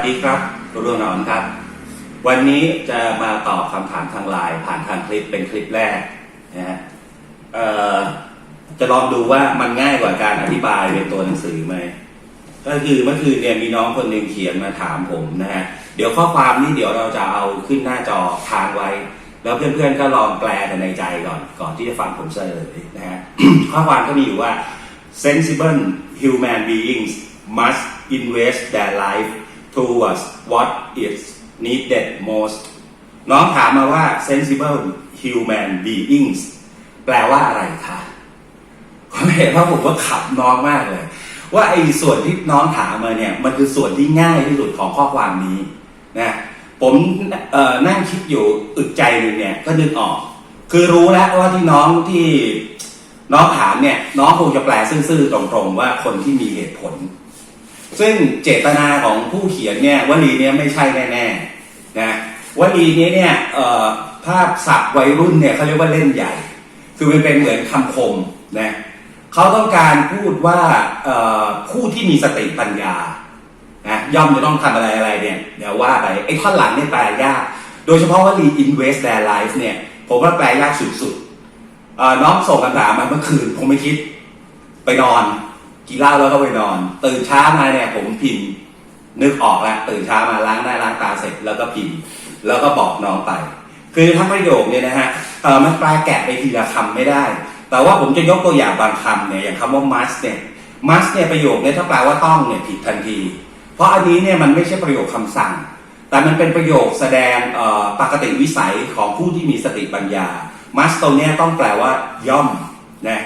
สวัสดีครับคุณรุ่นอนครับ วันนี้จะมาตอบคำถามทางไลน์ผ่านทางคลิปเป็นคลิปแรกนะฮะจะลองดูว่ามันง่ายกว่าการอธิบายเป็นตัวหนังสือไหมก็คือเมื่อคืนเนี่ยมีน้องคนหนึ่งเขียนมาถามผมนะฮะเดี๋ยวข้อความนี้เดี๋ยวเราจะเอาขึ้นหน้าจอทางไว้ แล้วเพื่อนๆก็ลองแปลกันในใจก่อนก่อนที่จะฟังผมเฉลยนะฮะข้อความก็มีอยู่ว่า sensible human beings must invest their life towards what is needed most น้องถามมาว่า sensible human beings แปลว่าอะไรคะผมเห็นว่าผมก็ขับน้องมากเลย ว่าไอ้ส่วนที่น้องถามมาเนี่ย มันคือส่วนที่ง่ายที่สุดของข้อความนี้นะผมนั่งคิดอยู่อึดใจหนึ่งเนี่ยก็นึกออก คือรู้แล้วว่าที่น้องที่น้องถามเนี่ย น้องคงจะแปลซื่อๆตรงๆว่าคนที่มีเหตุผล ซึ่งเจตนาของผู้เขียนเนี่ยวลีเนี้ยไม่ใช่แน่ๆนะวลีนี้เนี่ยภาพศัพท์วัยรุ่นเนี่ยเขาเรียกว่าเล่นใหญ่ คือมันเป็นเหมือนคำคมนะเขาต้องการพูดว่าเอ่อผู้ที่มีสติปัญญานะย่อมจะต้องทำอะไรอะไรเนี่ยเดี๋ยวว่าไปไอ้ท่อนหลังเนี่ยแปลยาก โดยเฉพาะวลี invest their life เนี่ยผมว่าแปลยากสุดๆน้องส่งคำถามมาเมื่อคืนผมไม่คิดไปนอน กินเหล้าแล้วก็ไปนอน ตื่นเช้ามาเนี่ยผมพิมพ์ นึกออกแล้วตื่นเช้ามาล้างหน้าล้างตาเสร็จแล้วก็พิมพ์ แล้วก็บอกน้องไป คือทั้งประโยคเนี่ยนะฮะเออมันแปลแกะไปทีละคำไม่ได้ แต่ว่าผมจะยกตัวอย่างบางคำเนี่ยอย่างคำว่า must เนี่ย must เนี่ยประโยคเนี่ยถ้าแปลว่าต้องเนี่ยผิดทันที เพราะอันนี้เนี่ยมันไม่ใช่ประโยคคำสั่ง แต่มันเป็นประโยคแสดงเอ่อปกติวิสัยของผู้ที่มีสติปัญญา must ตรงเนี้ยต้องแปลว่าย่อมนะ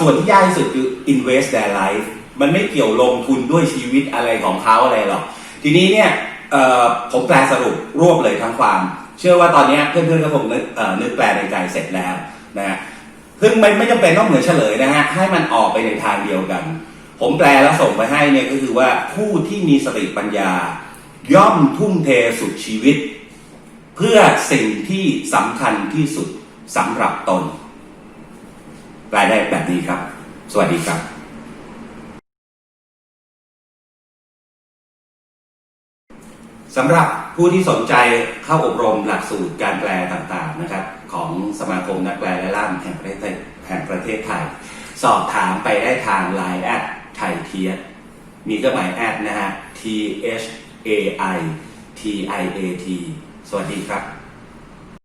ส่วนที่ยากที่สุดคือ invest their life มันไม่เกี่ยวลงทุนด้วยชีวิตอะไรของเขาอะไรหรอกทีนี้เนี่ยผมแปลสรุปรวบเลยทั้งความ เชื่อว่าตอนนี้เพื่อนๆก็คงนึกนึกแปลในใจเสร็จแล้วนะฮะซึ่งไม่ไม่จำเป็นต้องเหมือนเฉลยนะฮะให้มันออกไปในทางเดียวกัน ผมแปลแล้วส่งไปให้เนี่ยก็คือว่าผู้ที่มีสติปัญญา ย่อมทุ่มเทสุดชีวิต เพื่อสิ่งที่สำคัญที่สุดสำหรับตน รายได้แบบนี้ครับ สวัสดีครับสำหรับผู้ที่สนใจเข้าอบรมหลักสูตรการแปลต่างๆนะครับของสมาคมนักแปลและล่ามแห่งประเทศไทยแห่งประเทศไทย สอบถามไปได้ทาง Line แอดไทยเทียมีเครื่องหมายแอดนะฮะ T H A I T I A T สวัสดีครับ